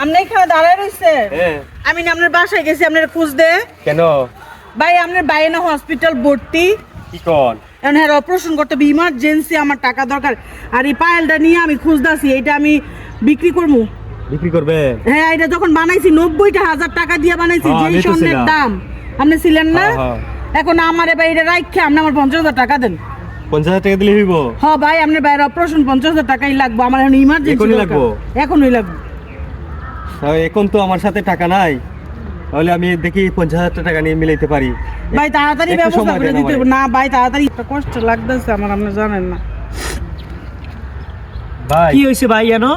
আপনি এখানে দাঁড়ায় রইছে? হ্যাঁ। আমি না আপনার বাসায় গেছি আপনার খোঁজ দে। কেন? ভাই আপনার বাইরে হসপিটাল ভর্তি। কি কন এখন হ্যাঁ অপারেশন করতে হবে ইমার্জেন্সি আমার টাকা দরকার। আর এই পায়েলটা নিয়ে আমি খুঁজতেছি এটা আমি বিক্রি করব বিক্রি করবে? হ্যাঁ এটা যখন বানাইছি নব্বইটা হাজার টাকা দিয়ে বানাইছি হ্যাঁ, যে স্বর্ণের দাম। আপনি ছিলেন না? হ্যাঁ, হ্যাঁ। এখন আমার এবার এটা রাখছে আপনি আমার পঞ্চাশ হাজার টাকা দেন। পঞ্চাশ হাজার টাকা দিলে হইব? হ ভাই আপনার বাইরে অপারেশন পঞ্চাশ হাজার টাকাই লাগবে আমার এখন ইমার্জেন্সি এখনই লাগবো? এখনই লাগবে। এখন তো আমার সাথে টাকা নাই। তাহলে আমি দেখি পঞ্চাশ হাজার টাকা নিয়ে মিলাইতে পারি। ভাই তাড়াতাড়ি ব্যবস্থা করে দিতে না ভাই তাড়াতাড়ি। একটা কষ্ট লাগতেছে আমার আপনি জানেন না। ভাই। কি হয়েছে ভাই জানো?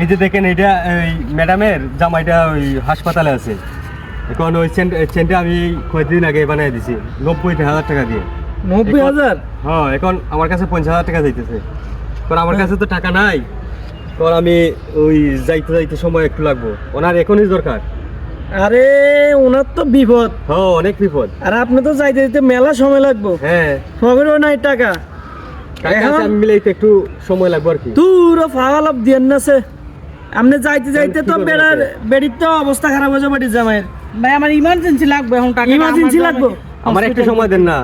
এই যে দেখেন এটা ওই ম্যাডামের জামাইটা ওই হাসপাতালে আছে। এখন ওই চেন চেনটা আমি কয়েকদিন আগে বানিয়ে দিছি নব্বই হাজার টাকা দিয়ে। নব্বই হাজার? হ্যাঁ এখন আমার কাছে পঞ্চাশ হাজার টাকা যাইতেছে। কারণ আমার কাছে তো টাকা নাই। কারণ আমি ওই যাইতে যাইতে সময় একটু লাগবো। ওনার এখনই দরকার। আরে ওনার তো বিপদ। হ্যাঁ অনেক বিপদ। আর আপনি তো যাইতে যেতে মেলা সময় লাগবো। হ্যাঁ। খবরও নাই টাকা। টাকা আমি মিলাইতে একটু সময় লাগবে আর কি। তুরো ফাওয়া লাভ দিয়েন না সে। আপনি যাইতে যাইতে তো বেড়ার বেড়ির তো অবস্থা খারাপ হয়ে যাবে জামাইয়ের। ভাই আমার ইমার্জেন্সি লাগবে এখন টাকা Emergency লাগবে? আমার একটু সময় দেন না।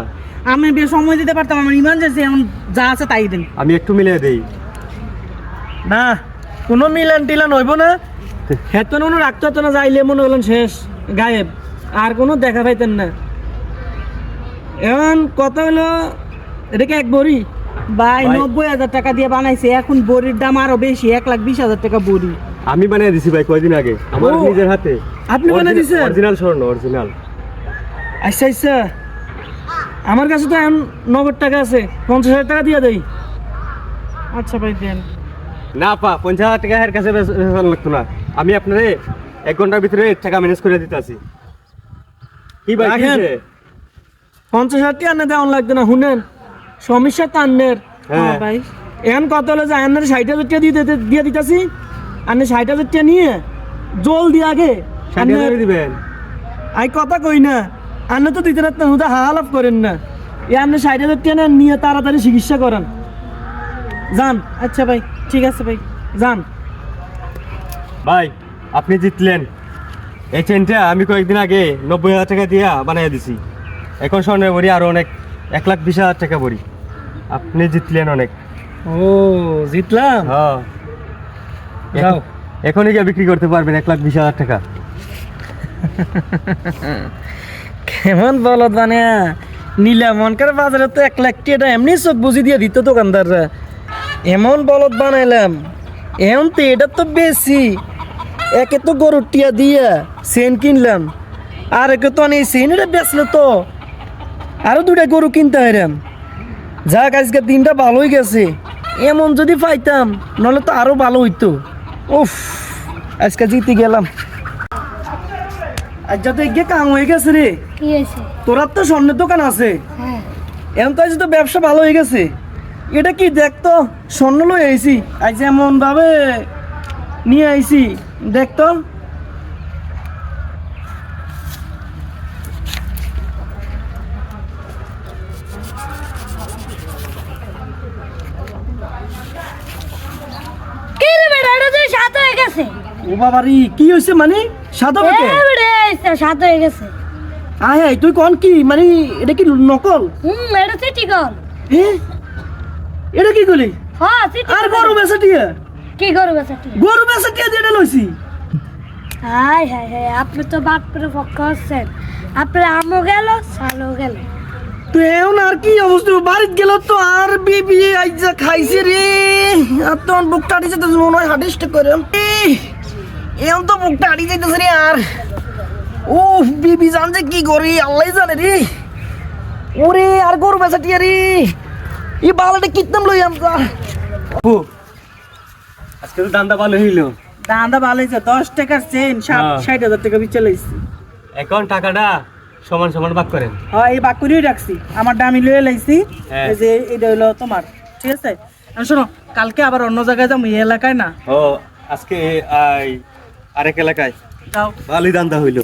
আমি বেশ সময় দিতে পারতাম আমার ইমার্জেন্সি এখন যা আছে তাই দেন। আমি একটু মিলিয়ে দেই। না কোনো মিলান টিলান হইব না। হেতন কোনো রাখতে হতো না যাইলে মনে হলেন শেষ গায়েব আর কোনো দেখা পাইতেন না। এখন কত হলো এটা কি এক বড়ি? ভাই। ভাই- নব্বই হাজার টাকা দিয়ে বানাইছে এখন বড়ির দাম আরও বেশি এক লাখ বিশ হাজার টাকা বড়ি। আমি বানিয়ে দিছি ভাই কয়দিন আগে আমার নিজের হাতে। আপনি বানিয়ে দিছেন? অরিজিনাল স্বর্ণ অরিজিনাল আচ্ছা আচ্ছা। আমার কাছে তো এখন নগদ টাকা আছে পঞ্চাশ হাজার টাকা দিয়ে দেই। আচ্ছা ভাই দেন। না পা পঞ্চাশ হাজার টাকা এর কাছে লাগতো না। আমি আপনারে এক ঘণ্টার ভিতরে টাকা ম্যানেজ করে দিতে আছি। কি ভাই কি পঞ্চাশ হাজার টাকা না দেওয়ান লাগতো না শুনেন। সমস্যা তো আন্নের। হ্যাঁ। হ্যাঁ ভাই। এখন কত হলো যে আন্নের ষাট হাজার টাকা দিয়ে দিতে- দিয়ে দিতেছি। আন্নের ষাট হাজার টাকা নিয়ে জলদি আগে ষাট হাজার দিবেন? আই কথা কই না। আন্না তো দিতে রাখতেন হুদা হালাপ করেন না। এ আপনি ষাট হাজার টাকা নিয়ে তাড়াতাড়ি চিকিৎসা করান। যান। আচ্ছা ভাই ঠিক আছে ভাই যান। ভাই আপনি জিতলেন। এই চেনটা আমি কয়েকদিন আগে নব্বই হাজার টাকা দিয়া বানিয়ে দিছি। এখন স্বর্ণের বড়ি আরও অনেক এক লাখ বিশ হাজার টাকা বড়ি। আপনি জিতলেন অনেক। ও জিতলাম? হ্যাঁ। যাও। এখনই গিয়ে বিক্রি করতে পারবেন এক লাখ বিশ হাজার টাকা। কেমন বলত মানে নীলা মনকার বাজারে তো এক লাখ টাকা এমনি চোখ বুঝি দিয়ে দিত দোকানদাররা। এমন বলদ বানাইলাম এমন তো এটা তো বেশি। একে তো গরুর টিয়া দিয়া সেন কিনলাম আর একে তো অনেক সেন এটা বেচলো তো। আরও দুটা গরু কিনতে হইরাম। যাক আজকে দিনটা ভালোই গেছে। এমন যদি পাইতাম নাহলে তো আরও ভালো হইতো। উফ আজকে জিতে গেলাম। আচ্ছা তো এগিয়ে কাম হয়ে গেছে রে। তোরার তো স্বর্ণের দোকান আছে। এমন তো আজ তো ব্যবসা ভালো হয়ে গেছে। এটা কি দেখতো? স্বর্ণ লই আইছি। আজ এমন ভাবে নিয়ে আইছি। দেখতো? হয়ে ও বাবারি কি হয়েছে মানে? সাদা বেটা এইটা হয়ে গেছে। আয় হায় তুই কোন কি? মানে এটা কি নকল? হুম এটা কল এ এটা কি করলি? হ্যাঁ আর। গরু বেচা টিয়া কি গরু করবে চিঠি গরু বেচা টিয়া দিয়ে এটা লইছি। হাই হাই হাই আপনি তো বাদ করে পক্ষ হচ্ছেন। আপনার আমও গেল সালও গেল। তো এখন আর কি অবস্থা? বাড়িতে গেল তো আর বিবি আইজা খাইছে রে। আর তখন বুকটা আটি যেতে মনে হয় হাটিসটা করে। এখন তো বুকটা আটি যেতেছে রে আর। ও বিবি জানছে কি করি আল্লাহ জানে রে। ওরে আর গরু বেচাটিয়া রে। এই বালাটা কিতনাম লই আমরা আপু, আজকে তো দান্দা ভালো হইল। দান্দা ভালো হয়েছে দশ টাকার চেন হ্যাঁ। ষাট হাজার টাকা বিচে লাইছি। এখন টাকাটা সমান সমান ভাগ করেন। হ্যাঁ এই বাকুরিও রাখছি। আমার দামি লয়ে লাইছি হ্যাঁ। এই যে এটা হলো তোমার ঠিক আছে? শোনো কালকে আবার অন্য জায়গায় যাব এই এলাকায় না? ও আজকে আই আরেক এলাকায়। যাও। ভালোই দান্দা হইল।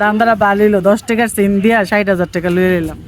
দান্দারা বালিলো দশ টাকার চেন দিয়া ষাট হাজার টাকা লয়ে নিলাম